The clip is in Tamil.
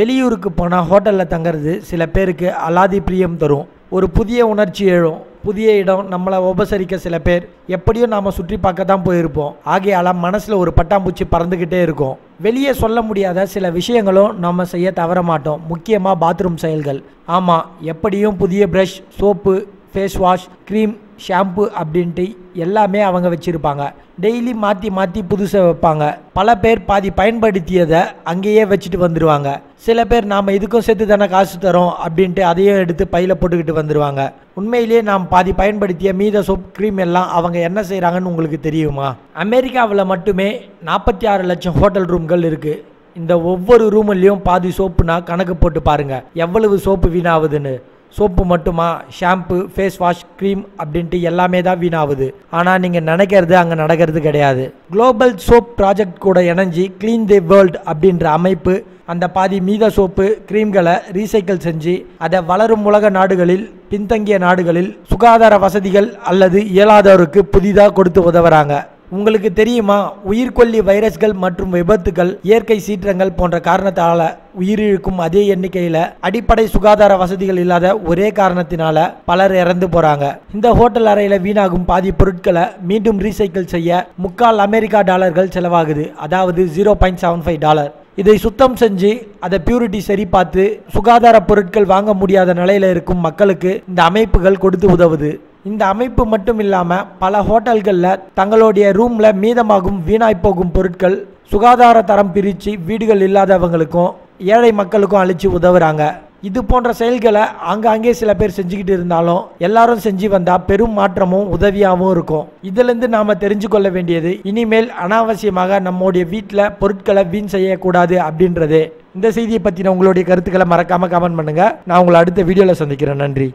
வெளியூருக்கு போனால் ஹோட்டலில் தங்குறது சில பேருக்கு அலாதி பிரியம் தரும். ஒரு புதிய உணர்ச்சி எழும். புதிய இடம் நம்மளை உபசரிக்க சில பேர். எப்படியும் நாம் சுற்றி பார்க்க தான் போயிருப்போம். ஆகையால் மனசில் ஒரு பட்டாம்பூச்சி பறந்துக்கிட்டே இருக்கும். வெளியே சொல்ல முடியாத சில விஷயங்களும் நம்ம செய்ய தவற மாட்டோம். முக்கியமாக பாத்ரூம் செயல்கள். ஆமாம் எப்படியும் புதிய brush soap face wash cream shampoo அப்படின்ட்டு எல்லாமே அவங்க வச்சுருப்பாங்க. டெய்லி மாற்றி மாற்றி புதுசாக வைப்பாங்க. பல பேர் பாதி பயன்படுத்தியதை அங்கேயே வச்சுட்டு வந்துடுவாங்க சில பேர் நாம் இதுக்கும் சேர்த்து தானே காசு தரோம் அப்படின்ட்டு அதையும் எடுத்து பையில் போட்டுக்கிட்டு வந்துடுவாங்க உண்மையிலேயே நாம் பாதி பயன்படுத்திய மீத சோப் க்ரீம் எல்லாம் அவங்க என்ன செய்கிறாங்கன்னு உங்களுக்கு தெரியுமா? அமெரிக்காவில் மட்டுமே நாற்பத்தி ஆறு லட்சம் ஹோட்டல் ரூம்கள் இருக்குது இந்த ஒவ்வொரு ரூம்லேயும் பாதி சோப்புனா கணக்கு போட்டு பாருங்கள் எவ்வளவு சோப்பு வீணாகுதுன்னு. சோப்பு மட்டுமா ஷாம்பு ஃபேஸ் வாஷ் க்ரீம் அப்படின்ட்டு எல்லாமே தான் வீணாகுது. ஆனால் நீங்கள் நினைக்கிறது அங்கே நடக்கிறது கிடையாது. குளோபல் சோப் ப்ராஜெக்ட் கூட இணைஞ்சி க்ளீன் தி வேர்ல்ட் அப்படின்ற அமைப்பு அந்த பாதி மீத சோப்பு க்ரீம்களை ரீசைக்கிள் செஞ்சு அதை வளரும் உலக நாடுகளில் பின்தங்கிய நாடுகளில் சுகாதார வசதிகள் அல்லது இயலாதவருக்கு புதிதாக கொடுத்து உதவுறாங்க. உங்களுக்கு தெரியுமா? உயிர்கொல்லி வைரஸ்கள் மற்றும் விபத்துகள் இயற்கை சீற்றங்கள் போன்ற காரணத்தால உயிரிழக்கும் அதே எண்ணிக்கையில் அடிப்படை சுகாதார வசதிகள் இல்லாத ஒரே காரணத்தினால பலர் இறந்து போறாங்க. இந்த ஹோட்டல் அறையில் வீணாகும் பாதி பொருட்களை மீண்டும் ரீசைக்கிள் செய்ய முக்கால் அமெரிக்கா டாலர்கள் செலவாகுது. அதாவது zero point seven five dollar இதை சுத்தம் செஞ்சு அதை பியூரிட்டி சரி பார்த்து சுகாதார பொருட்கள் வாங்க முடியாத நிலையில இருக்கும் மக்களுக்கு இந்த அமைப்புகள் கொடுத்து உதவுது. இந்த அமைப்பு மட்டும் இல்லாமல் பல ஹோட்டல்களில் தங்களுடைய ரூமில் மீதமாகும் வீணாய் போகும் பொருட்கள் சுகாதார தரம் பிரித்து வீடுகள் இல்லாதவங்களுக்கும் ஏழை மக்களுக்கும் அழித்து உதவுறாங்க. இது போன்ற செயல்களை ஆங்காங்கே சில பேர் செஞ்சுக்கிட்டு இருந்தாலும் எல்லாரும் செஞ்சு வந்தால் பெரும் மாற்றமும் உதவியாகவும் இருக்கும். இதுலேருந்து நாம் தெரிஞ்சு கொள்ள வேண்டியது இனிமேல் அனாவசியமாக நம்முடைய வீட்டில் பொருட்களை வீண் செய்யக்கூடாது அப்படின்றது. இந்த செய்தியை பற்றின உங்களுடைய கருத்துக்களை மறக்காமல் கமெண்ட் பண்ணுங்கள் நான் உங்களை அடுத்த வீடியோவில் சந்திக்கிறேன். நன்றி.